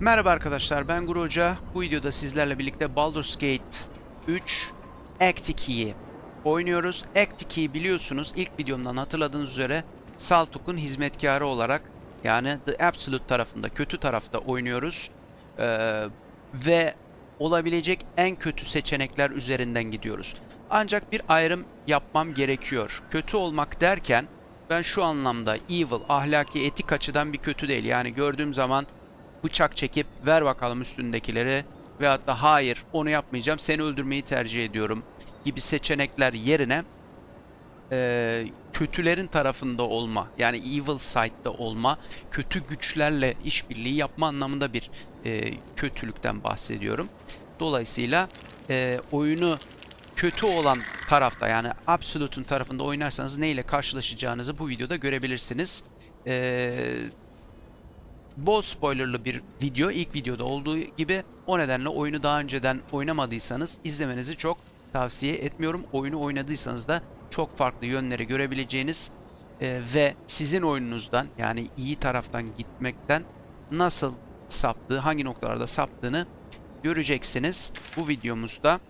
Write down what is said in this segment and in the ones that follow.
Merhaba arkadaşlar ben Guru Hoca. Bu videoda sizlerle birlikte Baldur's Gate 3 Act 2'yi oynuyoruz. Act 2'yi biliyorsunuz ilk videomdan hatırladığınız üzere Saltuk'un hizmetkarı olarak yani The Absolute tarafında, kötü tarafta oynuyoruz. Ee, ve olabilecek en kötü seçenekler üzerinden gidiyoruz. Ancak bir ayrım yapmam gerekiyor. Kötü olmak derken ben şu anlamda evil, ahlaki, etik açıdan bir kötü değil. Yani gördüğüm zaman bıçak çekip ver bakalım üstündekileri ve hatta hayır onu yapmayacağım seni öldürmeyi tercih ediyorum gibi seçenekler yerine eee, kötülerin tarafında olma yani evil side'da olma kötü güçlerle işbirliği yapma anlamında bir eee, kötülükten bahsediyorum. Dolayısıyla eee, oyunu kötü olan tarafta yani Absolute'un tarafında oynarsanız neyle karşılaşacağınızı bu videoda görebilirsiniz. Eee bol spoilerlı bir video. ilk videoda olduğu gibi o nedenle oyunu daha önceden oynamadıysanız izlemenizi çok tavsiye etmiyorum. Oyunu oynadıysanız da çok farklı yönleri görebileceğiniz e, ve sizin oyununuzdan yani iyi taraftan gitmekten nasıl saptığı, hangi noktalarda saptığını göreceksiniz bu videomuzda.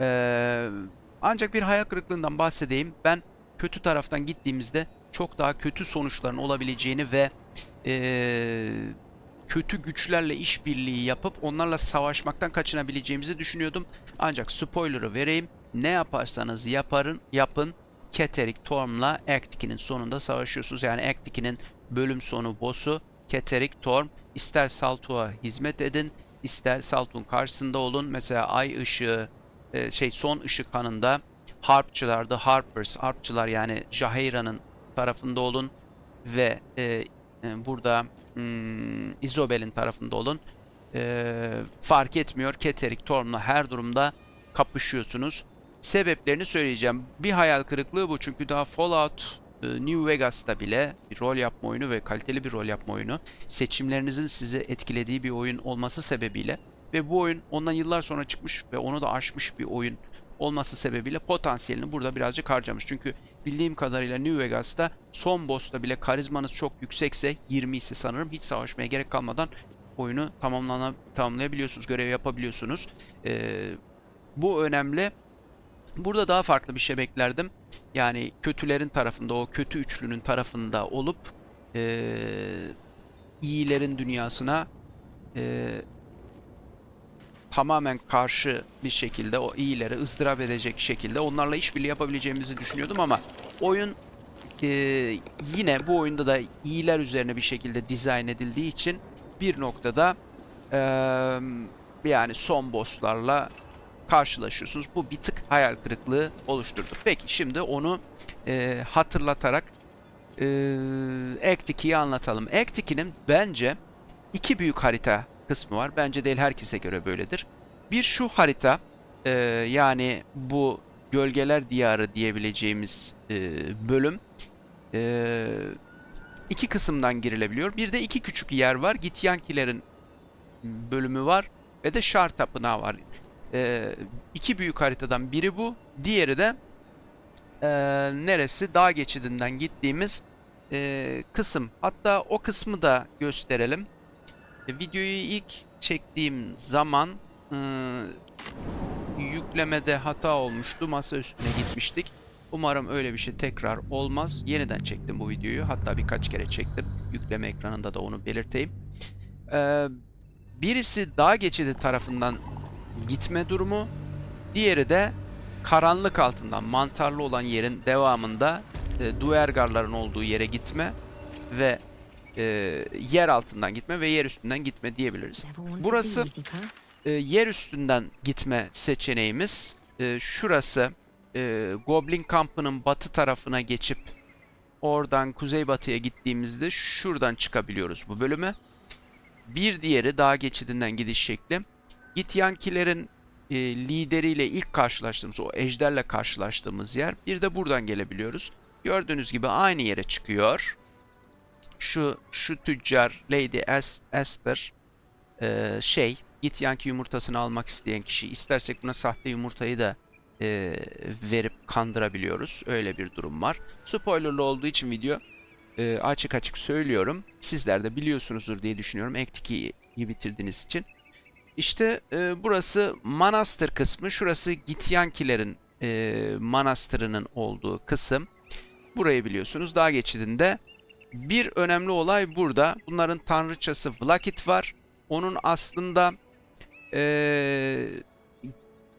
Ee, ancak bir hayal kırıklığından bahsedeyim. Ben kötü taraftan gittiğimizde çok daha kötü sonuçların olabileceğini ve ee, kötü güçlerle işbirliği yapıp onlarla savaşmaktan kaçınabileceğimizi düşünüyordum. Ancak spoiler'ı vereyim. Ne yaparsanız yaparın, yapın Keterik Torm'la Act 2'nin sonunda savaşıyorsunuz. Yani Act 2'nin bölüm sonu boss'u Keterik Torm. İster Saltuğa hizmet edin, ister Saltuğun karşısında olun. Mesela ay ışığı, e, şey son ışık kanında Harpçılar, The Harpers, Harpçılar yani Jaheira'nın tarafında olun ve e, e, burada hmm, Isobel'in tarafında olun. E, fark etmiyor. Keterik, Torm'la her durumda kapışıyorsunuz. Sebeplerini söyleyeceğim. Bir hayal kırıklığı bu çünkü daha Fallout e, New Vegas'ta bile bir rol yapma oyunu ve kaliteli bir rol yapma oyunu seçimlerinizin sizi etkilediği bir oyun olması sebebiyle ve bu oyun ondan yıllar sonra çıkmış ve onu da aşmış bir oyun olması sebebiyle potansiyelini burada birazcık harcamış. Çünkü bildiğim kadarıyla New Vegas'ta son boss'ta bile karizmanız çok yüksekse 20 ise sanırım hiç savaşmaya gerek kalmadan oyunu tamamlana, tamamlayabiliyorsunuz, görev yapabiliyorsunuz. Ee, bu önemli. Burada daha farklı bir şey beklerdim. Yani kötülerin tarafında, o kötü üçlünün tarafında olup ee, iyilerin dünyasına ee, tamamen karşı bir şekilde o iyileri ızdırap edecek şekilde onlarla işbirliği yapabileceğimizi düşünüyordum ama oyun e, yine bu oyunda da iyiler üzerine bir şekilde dizayn edildiği için bir noktada e, yani son bosslarla karşılaşıyorsunuz. Bu bir tık hayal kırıklığı oluşturdu. Peki şimdi onu e, hatırlatarak e, Act 2'yi anlatalım. Act 2'nin bence iki büyük harita kısmı var. Bence değil herkese göre böyledir. Bir şu harita e, yani bu gölgeler diyarı diyebileceğimiz e, bölüm e, iki kısımdan girilebiliyor. Bir de iki küçük yer var. Gityankilerin bölümü var ve de Şar Tapınağı var. E, iki büyük haritadan biri bu. Diğeri de e, neresi? Dağ geçidinden gittiğimiz e, kısım. Hatta o kısmı da gösterelim. E, Videoyu ilk çektiğim zaman e, yüklemede hata olmuştu. Masa üstüne gitmiştik. Umarım öyle bir şey tekrar olmaz. Yeniden çektim bu videoyu. Hatta birkaç kere çektim. Yükleme ekranında da onu belirteyim. E, birisi dağ geçidi tarafından gitme durumu. Diğeri de karanlık altından mantarlı olan yerin devamında e, duergarların olduğu yere gitme ve e, yer altından gitme ve yer üstünden gitme diyebiliriz. Burası e, yer üstünden gitme seçeneğimiz. E, şurası e, Goblin kampının batı tarafına geçip oradan kuzeybatıya gittiğimizde şuradan çıkabiliyoruz bu bölüme. Bir diğeri dağ geçidinden gidiş şekli. Gityankilerin e, lideriyle ilk karşılaştığımız o ejderle karşılaştığımız yer. Bir de buradan gelebiliyoruz. Gördüğünüz gibi aynı yere çıkıyor şu şu tüccar Lady Es- Esther e, şey git yanki yumurtasını almak isteyen kişi istersek buna sahte yumurtayı da e, verip kandırabiliyoruz. Öyle bir durum var. Spoilerlı olduğu için video e, açık açık söylüyorum. Sizler de biliyorsunuzdur diye düşünüyorum Act 2'yi bitirdiğiniz için. İşte e, burası manastır kısmı. Şurası Gityankilerin e, manastırının olduğu kısım. Burayı biliyorsunuz. Dağ geçidinde. Bir önemli olay burada. Bunların tanrıçası Vlakit var. Onun aslında e,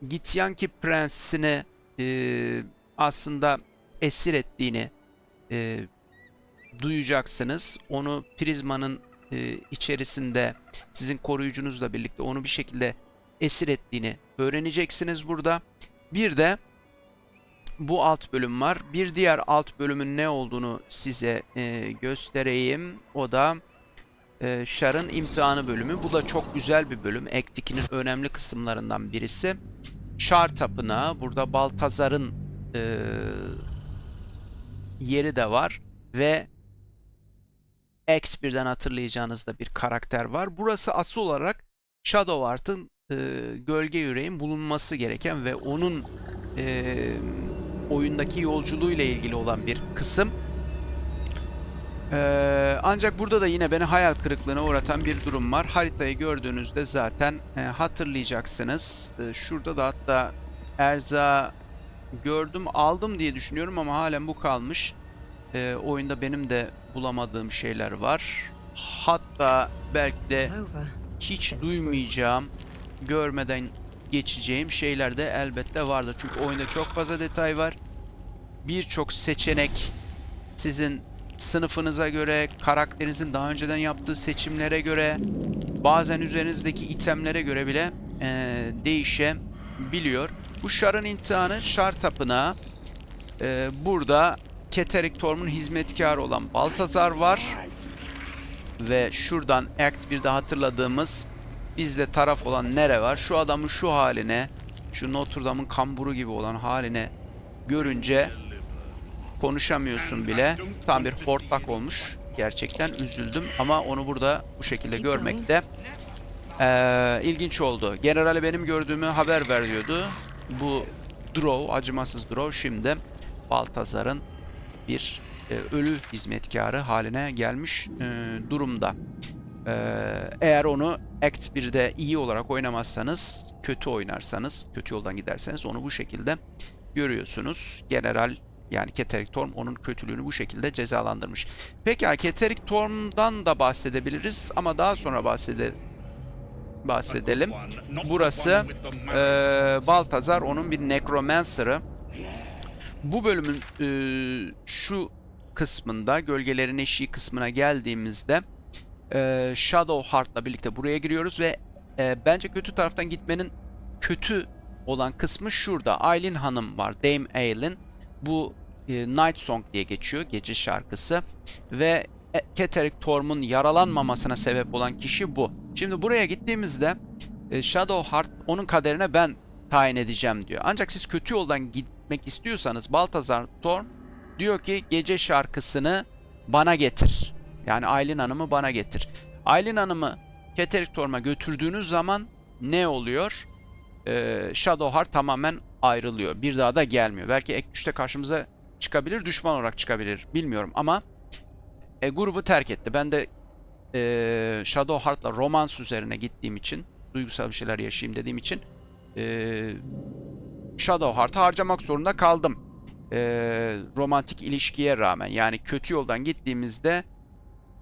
Gityanki prensini e, aslında esir ettiğini e, duyacaksınız. Onu prizmanın e, içerisinde sizin koruyucunuzla birlikte onu bir şekilde esir ettiğini öğreneceksiniz burada. Bir de bu alt bölüm var. Bir diğer alt bölümün ne olduğunu size e, göstereyim. O da e, Şar'ın imtihanı bölümü. Bu da çok güzel bir bölüm. 2'nin önemli kısımlarından birisi. Şar Tapınağı. Burada Baltazar'ın e, yeri de var. Ve Act 1'den hatırlayacağınız da bir karakter var. Burası asıl olarak Shadow Art'ın e, gölge yüreğin bulunması gereken ve onun e, oyundaki yolculuğuyla ilgili olan bir kısım. Ee, ancak burada da yine beni hayal kırıklığına uğratan bir durum var. Haritayı gördüğünüzde zaten e, hatırlayacaksınız. E, şurada da hatta Erza gördüm aldım diye düşünüyorum ama halen bu kalmış. E, oyunda benim de bulamadığım şeyler var. Hatta belki de hiç duymayacağım, görmeden geçeceğim şeyler de elbette vardır. Çünkü oyunda çok fazla detay var. Birçok seçenek sizin sınıfınıza göre, karakterinizin daha önceden yaptığı seçimlere göre, bazen üzerinizdeki itemlere göre bile eee, değişebiliyor. Bu Şar'ın imtihanı, Şar Tapınağı. Eee, burada Keterik Torm'un hizmetkarı olan Baltazar var. Ve şuradan Act 1'de hatırladığımız bizde taraf olan nere var? Şu adamın şu haline, şu Notre Dame'ın kamburu gibi olan haline görünce konuşamıyorsun bile. Tam bir hortlak olmuş. Gerçekten üzüldüm ama onu burada bu şekilde görmek de eee, ilginç oldu. Generale benim gördüğümü haber ver diyordu. Bu Drow, acımasız Drow şimdi Baltazar'ın bir e, ölü hizmetkarı haline gelmiş e, durumda. E, eğer onu Act 1'de iyi olarak oynamazsanız, kötü oynarsanız, kötü yoldan giderseniz onu bu şekilde görüyorsunuz. General yani Keterik Torm onun kötülüğünü bu şekilde cezalandırmış. Peki Keterik Torm'dan da bahsedebiliriz ama daha sonra bahsede bahsedelim. Burası e, Baltazar onun bir Necromancer'ı. Bu bölümün e, şu kısmında gölgelerin eşiği kısmına geldiğimizde e, Shadow Heart'la birlikte buraya giriyoruz ve e, bence kötü taraftan gitmenin kötü olan kısmı şurada. Aylin Hanım var. Dame Aylin. Bu Night Song diye geçiyor. Gece şarkısı. Ve e, Keterik Torm'un yaralanmamasına sebep olan kişi bu. Şimdi buraya gittiğimizde e, Shadow Heart onun kaderine ben tayin edeceğim diyor. Ancak siz kötü yoldan gitmek istiyorsanız Baltazar Torm diyor ki gece şarkısını bana getir. Yani Aylin Hanım'ı bana getir. Aylin Hanım'ı Keterik Torm'a götürdüğünüz zaman ne oluyor? Ee, Shadow Heart tamamen ayrılıyor. Bir daha da gelmiyor. Belki ek güçte karşımıza çıkabilir, düşman olarak çıkabilir. Bilmiyorum ama e, grubu terk etti. Ben de e, Shadow Heart'la romans üzerine gittiğim için, duygusal bir şeyler yaşayayım dediğim için e, Shadow Heart'ı harcamak zorunda kaldım. E, romantik ilişkiye rağmen yani kötü yoldan gittiğimizde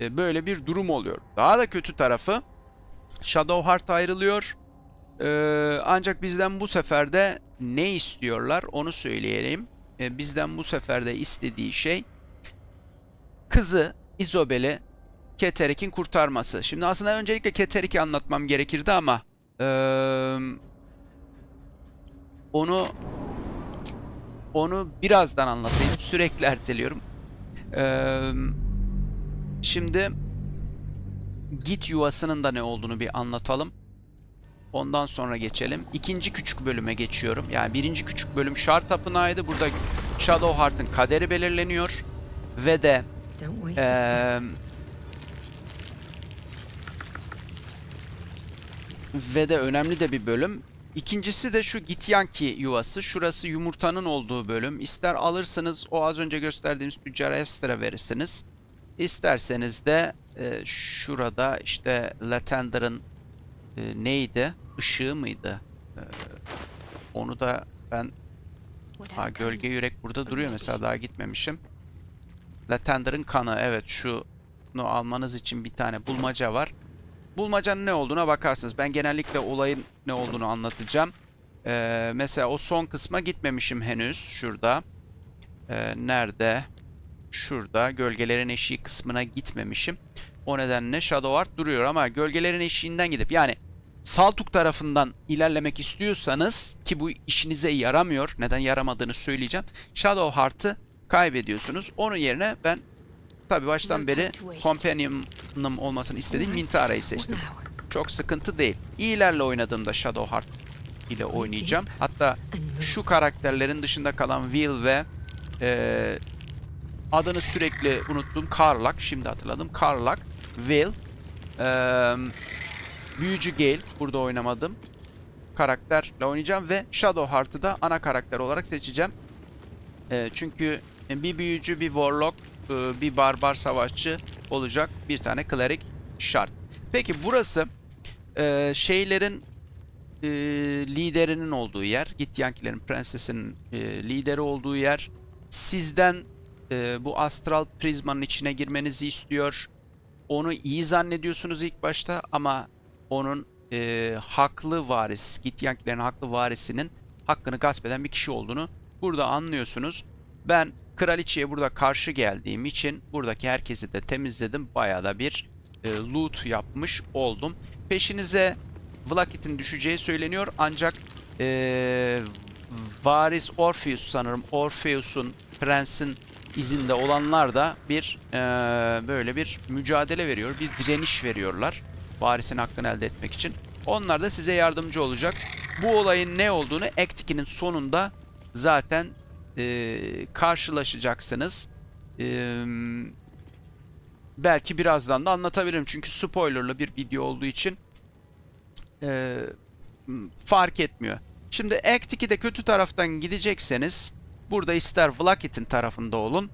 e, böyle bir durum oluyor. Daha da kötü tarafı Shadow Heart ayrılıyor. E, ancak bizden bu sefer de ne istiyorlar onu söyleyelim. E, bizden bu sefer de istediği şey kızı Isabel'i Keterik'in kurtarması. Şimdi aslında öncelikle Keterik'i anlatmam gerekirdi ama eee, onu onu birazdan anlatayım. Sürekli erteliyorum. Eee, şimdi git yuvasının da ne olduğunu bir anlatalım. Ondan sonra geçelim. İkinci küçük bölüme geçiyorum. Yani birinci küçük bölüm Shard Tapınağı'ydı. Burada Shadow Heart'ın kaderi belirleniyor. Ve de. Eee ve de önemli de bir bölüm. İkincisi de şu Gityanki yuvası. Şurası yumurtanın olduğu bölüm. İster alırsınız o az önce gösterdiğimiz tüccar Ester'a verirsiniz. İsterseniz de e, şurada işte Latender'ın e, neydi? Işığı mıydı? E, onu da ben ha, gölge yürek burada duruyor mesela daha gitmemişim. Latender'ın kanı evet şunu almanız için bir tane bulmaca var. Bulmacanın ne olduğuna bakarsınız. Ben genellikle olayın ne olduğunu anlatacağım. Ee, mesela o son kısma gitmemişim henüz. Şurada. Ee, nerede? Şurada. Gölgelerin eşiği kısmına gitmemişim. O nedenle Shadow Art duruyor ama gölgelerin eşiğinden gidip yani Saltuk tarafından ilerlemek istiyorsanız ki bu işinize yaramıyor. Neden yaramadığını söyleyeceğim. Shadow Heart'ı kaybediyorsunuz. Onun yerine ben tabi baştan beri Companion'ım olmasını istediğim Mintara'yı seçtim. Çok sıkıntı değil. İyilerle oynadığımda Shadow Heart ile oynayacağım. Hatta şu karakterlerin dışında kalan Will ve eee, adını sürekli unuttuğum Karlak. Şimdi hatırladım. Karlak, Will, eee, Büyücü Gale. Burada oynamadım. Karakterle oynayacağım ve Shadow Heart'ı da ana karakter olarak seçeceğim. Eee, çünkü bir büyücü, bir warlock, eee, bir barbar savaşçı olacak. Bir tane cleric şart. Peki burası eee, şeylerin eee, liderinin olduğu yer. Githyankilerin prensesinin eee, lideri olduğu yer. Sizden eee, bu astral prizmanın içine girmenizi istiyor. Onu iyi zannediyorsunuz ilk başta ama onun eee, haklı varis, Githyankilerin haklı varisinin hakkını gasp eden bir kişi olduğunu burada anlıyorsunuz. Ben kraliçeye burada karşı geldiğim için buradaki herkesi de temizledim. Bayağı da bir e, loot yapmış oldum. Peşinize Vlakit'in düşeceği söyleniyor ancak e, varis Orpheus sanırım Orpheus'un prensin izinde olanlar da bir e, böyle bir mücadele veriyor, bir direniş veriyorlar varisin hakkını elde etmek için. Onlar da size yardımcı olacak. Bu olayın ne olduğunu Act 2'nin sonunda zaten e, karşılaşacaksınız. E, belki birazdan da anlatabilirim çünkü spoilerlı bir video olduğu için e, fark etmiyor. Şimdi Act 2'de kötü taraftan gidecekseniz burada ister Vlakith'in tarafında olun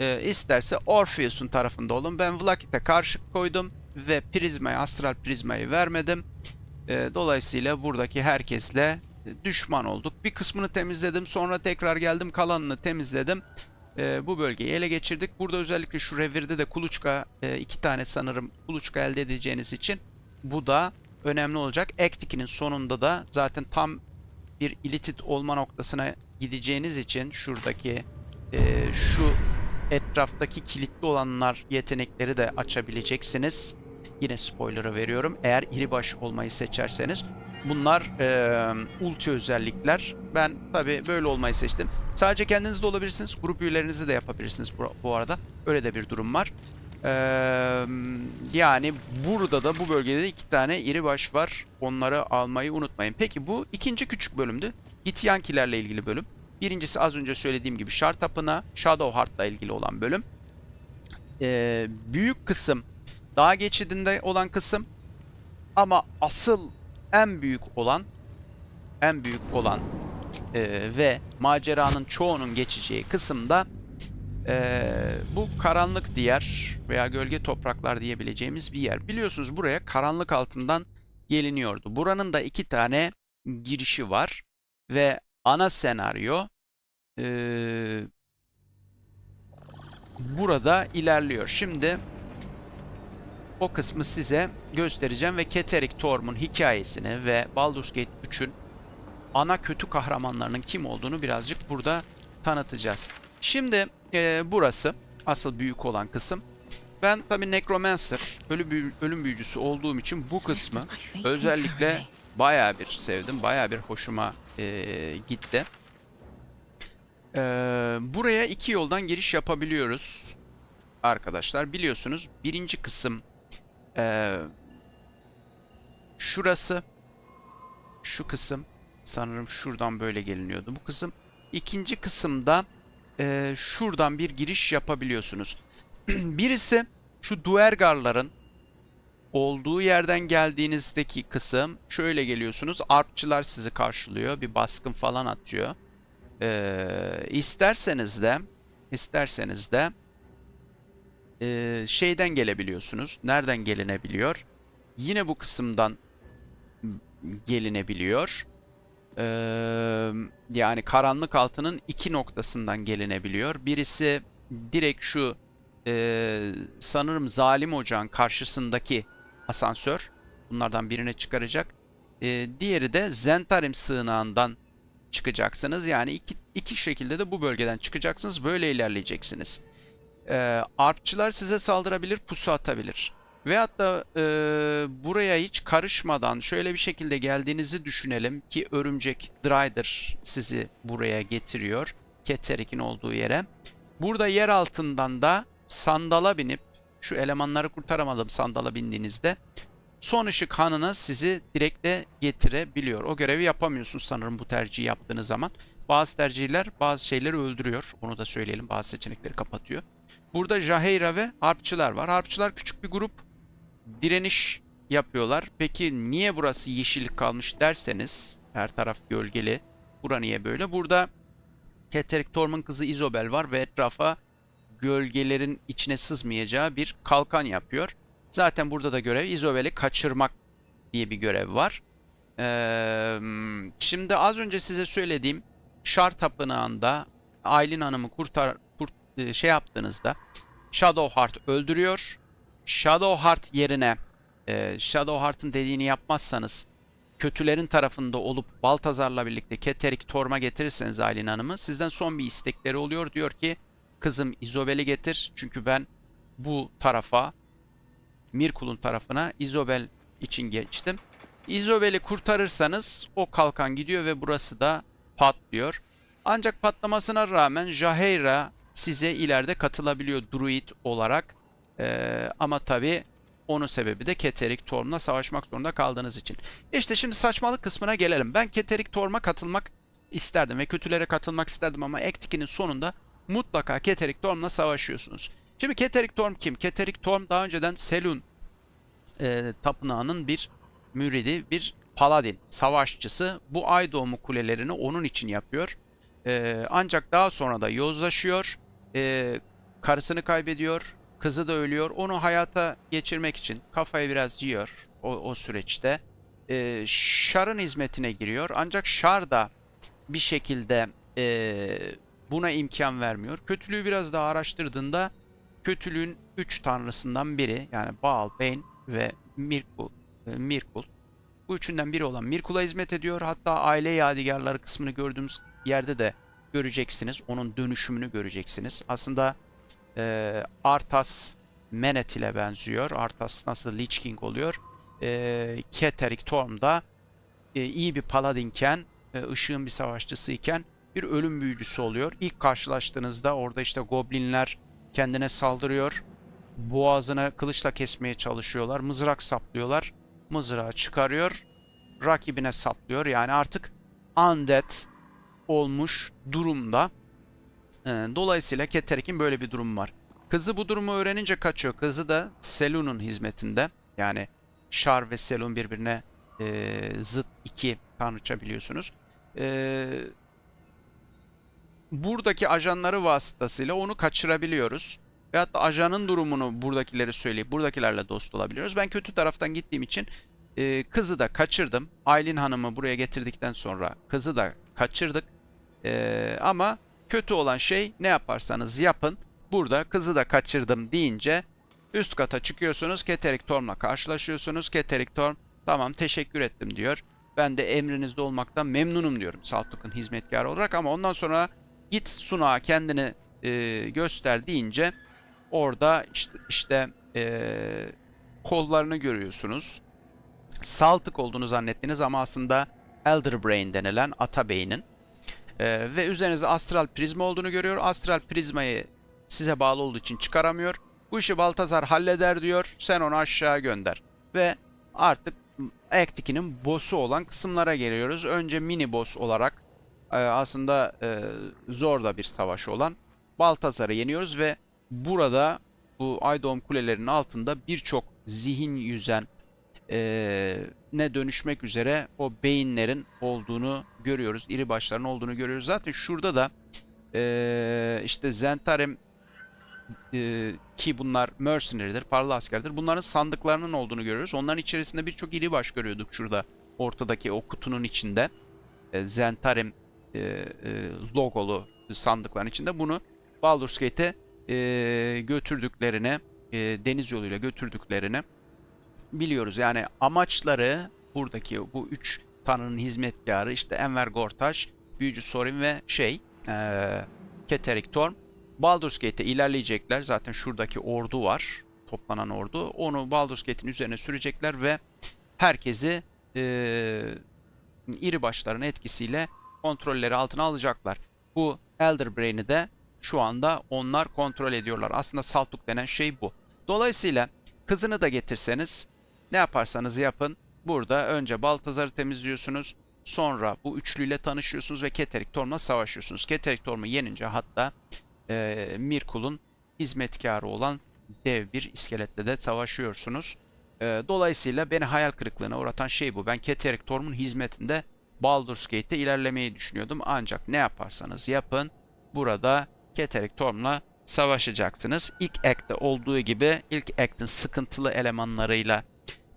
e, isterse Orpheus'un tarafında olun. Ben Vlakith'e karşı koydum ve Prizma'yı, Astral Prizma'yı vermedim. E, dolayısıyla buradaki herkesle düşman olduk. Bir kısmını temizledim. Sonra tekrar geldim kalanını temizledim. E, bu bölgeyi ele geçirdik. Burada özellikle şu revirde de kuluçka e, iki tane sanırım kuluçka elde edeceğiniz için bu da önemli olacak. Act 2'nin sonunda da zaten tam bir illicit olma noktasına gideceğiniz için şuradaki e, şu etraftaki kilitli olanlar yetenekleri de açabileceksiniz. Yine spoiler'ı veriyorum. Eğer iri baş olmayı seçerseniz. Bunlar e, ulti özellikler. Ben tabi böyle olmayı seçtim. Sadece kendiniz de olabilirsiniz. Grup üyelerinizi de yapabilirsiniz bu, bu arada. Öyle de bir durum var. E, yani burada da bu bölgede de iki tane iri baş var. Onları almayı unutmayın. Peki bu ikinci küçük bölümdü. Githyankilerle ilgili bölüm. Birincisi az önce söylediğim gibi Shard Tapınağı, Shadow Heart'la ilgili olan bölüm. E, büyük kısım dağ geçidinde olan kısım ama asıl en büyük olan en büyük olan e, ve maceranın çoğunun geçeceği kısımda e, bu karanlık diyar veya gölge topraklar diyebileceğimiz bir yer. Biliyorsunuz buraya karanlık altından geliniyordu. Buranın da iki tane girişi var ve ana senaryo e, burada ilerliyor. Şimdi o kısmı size göstereceğim ve Keterik Torm'un hikayesini ve Baldur's Gate 3'ün ana kötü kahramanlarının kim olduğunu birazcık burada tanıtacağız. Şimdi e, burası asıl büyük olan kısım. Ben tabi Necromancer, ölü büyü- ölüm büyücüsü olduğum için bu kısmı özellikle bayağı bir sevdim, bayağı bir hoşuma e, gitti. E, buraya iki yoldan giriş yapabiliyoruz arkadaşlar. Biliyorsunuz birinci kısım ee, şurası şu kısım sanırım şuradan böyle geliniyordu bu kısım. İkinci kısımda e, şuradan bir giriş yapabiliyorsunuz. Birisi şu duergarların olduğu yerden geldiğinizdeki kısım. Şöyle geliyorsunuz. Arpçılar sizi karşılıyor. Bir baskın falan atıyor. Ee, isterseniz de isterseniz de e, şeyden gelebiliyorsunuz. Nereden gelinebiliyor? Yine bu kısımdan gelinebiliyor. Ee, yani karanlık altının iki noktasından gelinebiliyor. Birisi direkt şu e, sanırım zalim ocağın karşısındaki asansör. Bunlardan birine çıkaracak. Ee, diğeri de Zentarim sığınağından çıkacaksınız. Yani iki, iki şekilde de bu bölgeden çıkacaksınız. Böyle ilerleyeceksiniz. Ee, arpçılar size saldırabilir, pusu atabilir. Veyahut da e, buraya hiç karışmadan şöyle bir şekilde geldiğinizi düşünelim ki örümcek Drider sizi buraya getiriyor. Keterik'in olduğu yere. Burada yer altından da sandala binip şu elemanları kurtaramadım sandala bindiğinizde. Son ışık hanına sizi direkte getirebiliyor. O görevi yapamıyorsunuz sanırım bu tercihi yaptığınız zaman. Bazı tercihler bazı şeyleri öldürüyor. Onu da söyleyelim. Bazı seçenekleri kapatıyor. Burada Jaheira ve Harpçılar var. Harpçılar küçük bir grup direniş yapıyorlar. Peki niye burası yeşillik kalmış derseniz her taraf gölgeli. Bura niye böyle? Burada Keterik Torm'un kızı Isobel var ve etrafa gölgelerin içine sızmayacağı bir kalkan yapıyor. Zaten burada da görev Isobel'i kaçırmak diye bir görev var. Ee, şimdi az önce size söylediğim Şar Tapınağı'nda Aylin Hanım'ı kurtar, kurt, şey yaptığınızda Shadowheart öldürüyor. Shadowheart yerine e, Shadowheart'ın dediğini yapmazsanız kötülerin tarafında olup Baltazar'la birlikte Keterik Torm'a getirirseniz Aylin Hanım'ı sizden son bir istekleri oluyor. Diyor ki kızım Isobel'i getir çünkü ben bu tarafa Mirkul'un tarafına Isobel için geçtim. Isobel'i kurtarırsanız o kalkan gidiyor ve burası da patlıyor. Ancak patlamasına rağmen Jaheira size ileride katılabiliyor druid olarak. Ee, ama tabi onun sebebi de Keterik Torm'la savaşmak zorunda kaldığınız için. İşte şimdi saçmalık kısmına gelelim. Ben Keterik Torm'a katılmak isterdim ve kötülere katılmak isterdim ama 2'nin sonunda mutlaka Keterik Torm'la savaşıyorsunuz. Şimdi Keterik Torm kim? Keterik Torm daha önceden Selun e, tapınağının bir müridi, bir paladin, savaşçısı. Bu ay doğumu kulelerini onun için yapıyor. E, ancak daha sonra da yozlaşıyor. E, karısını kaybediyor. Kızı da ölüyor. Onu hayata geçirmek için kafayı biraz yiyor o, o süreçte. E, Şar'ın hizmetine giriyor. Ancak Şar da bir şekilde e, buna imkan vermiyor. Kötülüğü biraz daha araştırdığında kötülüğün üç tanrısından biri yani Baal, Bane ve Mirkul, e, Mirkul. Bu üçünden biri olan Mirkul'a hizmet ediyor. Hatta aile yadigarları kısmını gördüğümüz yerde de göreceksiniz. Onun dönüşümünü göreceksiniz. Aslında e, Arthas Menet ile benziyor. Arthas nasıl Lich King oluyor. E, Keterik Torm da e, iyi bir paladinken, e, ışığın bir savaşçısıyken bir ölüm büyücüsü oluyor. İlk karşılaştığınızda orada işte goblinler kendine saldırıyor. Boğazına kılıçla kesmeye çalışıyorlar. Mızrak saplıyorlar. Mızrağı çıkarıyor. Rakibine saplıyor. Yani artık undead olmuş durumda. Ee, Dolayısıyla Keterik'in böyle bir durum var. Kızı bu durumu öğrenince kaçıyor. Kızı da Selun'un hizmetinde. Yani Şar ve Selun birbirine e, zıt iki tanrıça biliyorsunuz. E, buradaki ajanları vasıtasıyla onu kaçırabiliyoruz. Veyahut da ajanın durumunu buradakileri söyleyip buradakilerle dost olabiliyoruz. Ben kötü taraftan gittiğim için e, kızı da kaçırdım. Aylin Hanım'ı buraya getirdikten sonra kızı da kaçırdık. E, ama kötü olan şey ne yaparsanız yapın. Burada kızı da kaçırdım deyince üst kata çıkıyorsunuz. Keterik Torm'la karşılaşıyorsunuz. Keterik Torm tamam teşekkür ettim diyor. Ben de emrinizde olmaktan memnunum diyorum Saltuk'un hizmetkarı olarak ama ondan sonra git sunağa kendini e, göster deyince orada işte, işte e, kollarını görüyorsunuz. Saltık olduğunu zannettiniz ama aslında Elder Brain denilen ata beynin. E, ve üzerinizde astral prizma olduğunu görüyor. Astral prizmayı size bağlı olduğu için çıkaramıyor. Bu işi Baltazar halleder diyor. Sen onu aşağı gönder. Ve artık Act 2'nin boss'u olan kısımlara geliyoruz. Önce mini boss olarak e, aslında e, zor da bir savaş olan Baltazar'ı yeniyoruz ve burada bu Aydom kulelerinin altında birçok zihin yüzen e, ne dönüşmek üzere o beyinlerin olduğunu görüyoruz. İri başların olduğunu görüyoruz. Zaten şurada da e, işte Zentarim e, ki bunlar mercenary'dir, paralı askerdir. Bunların sandıklarının olduğunu görüyoruz. Onların içerisinde birçok iri baş görüyorduk şurada. Ortadaki o kutunun içinde. E, Zentarim e, e, logolu sandıkların içinde. Bunu Baldur's Gate'e e, götürdüklerini, e, deniz yoluyla götürdüklerini biliyoruz. Yani amaçları buradaki bu üç tanrının hizmetkarı işte Enver Gortaş, Büyücü Sorin ve şey e, Keterik Torm Baldur's Gate'e ilerleyecekler. Zaten şuradaki ordu var. Toplanan ordu. Onu Baldur's Gate'in üzerine sürecekler ve herkesi e, iri başların etkisiyle kontrolleri altına alacaklar. Bu Elder Brain'i de şu anda onlar kontrol ediyorlar. Aslında Saltuk denen şey bu. Dolayısıyla kızını da getirseniz ne yaparsanız yapın. Burada önce Baltazar'ı temizliyorsunuz. Sonra bu üçlüyle tanışıyorsunuz ve Keterik Torm'la savaşıyorsunuz. Keterik Torm'u yenince hatta e, Mirkul'un hizmetkarı olan dev bir iskeletle de savaşıyorsunuz. E, dolayısıyla beni hayal kırıklığına uğratan şey bu. Ben Keterik Torm'un hizmetinde Baldur's Gate'te ilerlemeyi düşünüyordum. Ancak ne yaparsanız yapın burada Keterik Torm'la savaşacaksınız. İlk Act'te olduğu gibi ilk Act'in sıkıntılı elemanlarıyla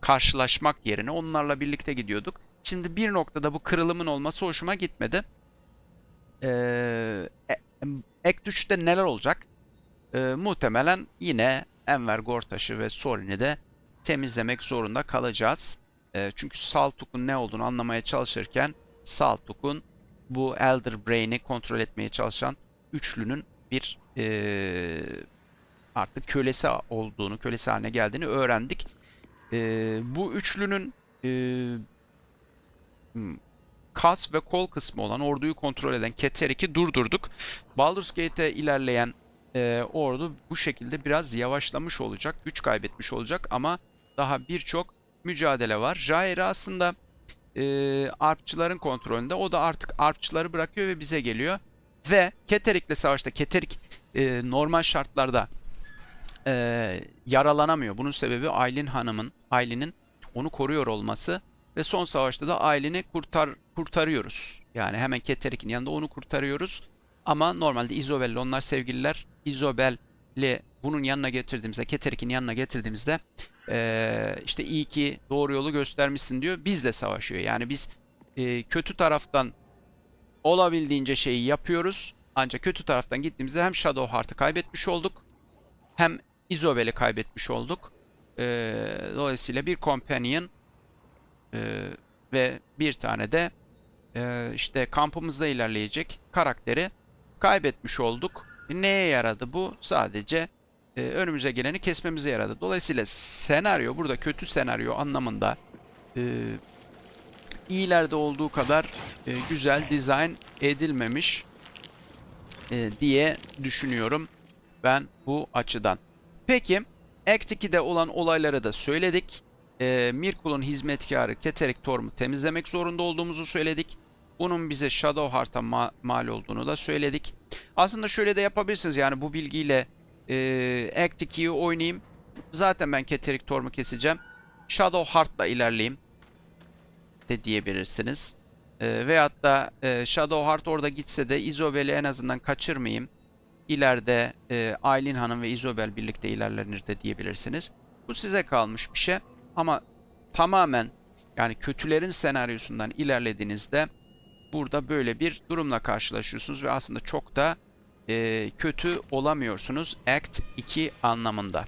karşılaşmak yerine onlarla birlikte gidiyorduk. Şimdi bir noktada bu kırılımın olması hoşuma gitmedi. Ee, Act 3'te neler olacak? Ee, muhtemelen yine Enver Gortaş'ı ve Sorin'i de temizlemek zorunda kalacağız. Ee, çünkü Saltuk'un ne olduğunu anlamaya çalışırken Saltuk'un bu Elder Brain'i kontrol etmeye çalışan üçlünün bir ee, artık kölesi olduğunu, kölesi haline geldiğini öğrendik. Ee, bu üçlünün ee, hmm, kas ve kol kısmı olan orduyu kontrol eden Keterik'i durdurduk. Baldur's Gate'e ilerleyen e, ordu bu şekilde biraz yavaşlamış olacak, güç kaybetmiş olacak ama daha birçok mücadele var. Jair aslında e, arpçıların kontrolünde. O da artık arpçıları bırakıyor ve bize geliyor. Ve Keterik'le savaşta Keterik e, normal şartlarda e, yaralanamıyor. Bunun sebebi Aylin Hanım'ın, Aylin'in onu koruyor olması ve son savaşta da Aylin'i kurtar kurtarıyoruz. Yani hemen Keterik'in yanında onu kurtarıyoruz. Ama normalde Isobel'le onlar sevgililer. Isobel'le bunun yanına getirdiğimizde, Keterik'in yanına getirdiğimizde e, işte iyi ki doğru yolu göstermişsin diyor. Bizle savaşıyor. Yani biz e, kötü taraftan olabildiğince şeyi yapıyoruz. Ancak kötü taraftan gittiğimizde hem Shadowheart'ı kaybetmiş olduk. Hem Isobel'i kaybetmiş olduk. E, dolayısıyla bir companion e, ve bir tane de e, işte kampımızda ilerleyecek karakteri kaybetmiş olduk. Neye yaradı bu? Sadece e, önümüze geleni kesmemize yaradı. Dolayısıyla senaryo burada kötü senaryo anlamında e, iyilerde olduğu kadar e, güzel dizayn edilmemiş e, diye düşünüyorum ben bu açıdan. Peki Act 2'de olan olayları da söyledik. E, Mirkul'un hizmetkarı Keterik Torm'u temizlemek zorunda olduğumuzu söyledik. Bunun bize Shadowheart'a ma mal olduğunu da söyledik. Aslında şöyle de yapabilirsiniz yani bu bilgiyle e, Act 2'yi oynayayım. Zaten ben Keterik Torm'u keseceğim. Shadowheart'la ilerleyeyim de diyebilirsiniz. E, veyahut da e, Shadowheart orada gitse de Isobel'i en azından kaçırmayayım. İleride e, Aylin Hanım ve Isobel birlikte ilerlenir de diyebilirsiniz. Bu size kalmış bir şey. Ama tamamen yani kötülerin senaryosundan ilerlediğinizde burada böyle bir durumla karşılaşıyorsunuz ve aslında çok da e, kötü olamıyorsunuz Act 2 anlamında.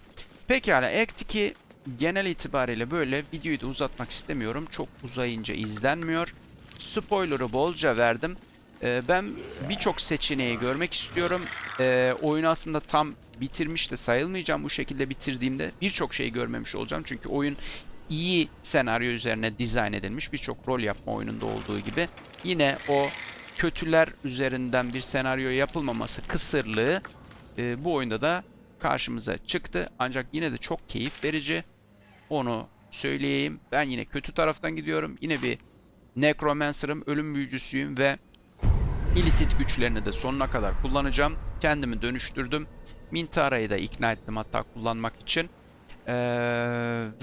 Pekala Act 2 genel itibariyle böyle videoyu da uzatmak istemiyorum. Çok uzayınca izlenmiyor. Spoiler'ı bolca verdim. E, ben birçok seçeneği görmek istiyorum. E, oyunu aslında tam bitirmiş de sayılmayacağım. Bu şekilde bitirdiğimde birçok şey görmemiş olacağım. Çünkü oyun iyi senaryo üzerine dizayn edilmiş. Birçok rol yapma oyununda olduğu gibi. Yine o kötüler üzerinden bir senaryo yapılmaması kısırlığı e, bu oyunda da karşımıza çıktı. Ancak yine de çok keyif verici. Onu söyleyeyim. Ben yine kötü taraftan gidiyorum. Yine bir Necromancer'ım, ölüm büyücüsüyüm ve Illithid güçlerini de sonuna kadar kullanacağım. Kendimi dönüştürdüm. Mintara'yı da ikna ettim hatta kullanmak için. Ee,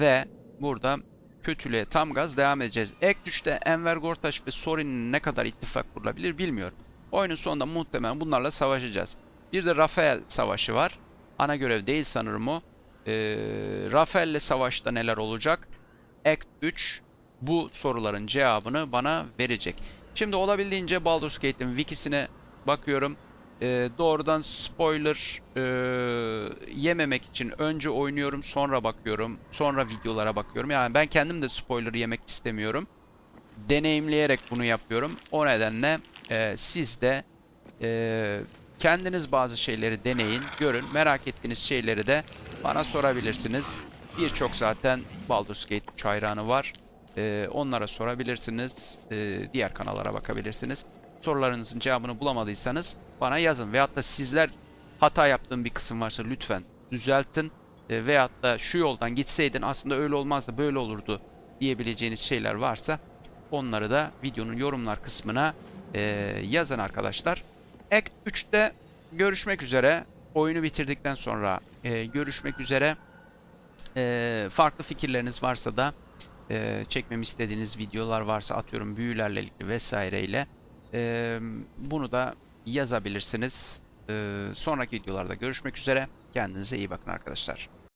ve burada kötülüğe tam gaz devam edeceğiz. Ek düşte Enver Gortaş ve Sorin'in ne kadar ittifak kurulabilir bilmiyorum. Oyunun sonunda muhtemelen bunlarla savaşacağız. Bir de Rafael savaşı var. Ana görev değil sanırım o. Ee, Rafael'le savaşta neler olacak? Act 3 bu soruların cevabını bana verecek. Şimdi olabildiğince Baldur's Gate'in wikisine bakıyorum. Ee, doğrudan spoiler e, yememek için önce oynuyorum, sonra bakıyorum, sonra videolara bakıyorum. Yani ben kendim de spoiler yemek istemiyorum. Deneyimleyerek bunu yapıyorum. O nedenle e, siz de e, kendiniz bazı şeyleri deneyin, görün. Merak ettiğiniz şeyleri de bana sorabilirsiniz. Birçok zaten Baldur's Gate 3 hayranı var. Ee, onlara sorabilirsiniz. Ee, diğer kanallara bakabilirsiniz. Sorularınızın cevabını bulamadıysanız bana yazın. Veyahut da sizler hata yaptığım bir kısım varsa lütfen düzeltin. Ee, veyahut da şu yoldan gitseydin aslında öyle olmazdı böyle olurdu diyebileceğiniz şeyler varsa onları da videonun yorumlar kısmına e, yazın arkadaşlar. Act 3'te görüşmek üzere. Oyunu bitirdikten sonra e, görüşmek üzere. E, farklı fikirleriniz varsa da e, çekmemi istediğiniz videolar varsa atıyorum büyülerle ilgili vesaireyle e, bunu da yazabilirsiniz. E, sonraki videolarda görüşmek üzere. Kendinize iyi bakın arkadaşlar.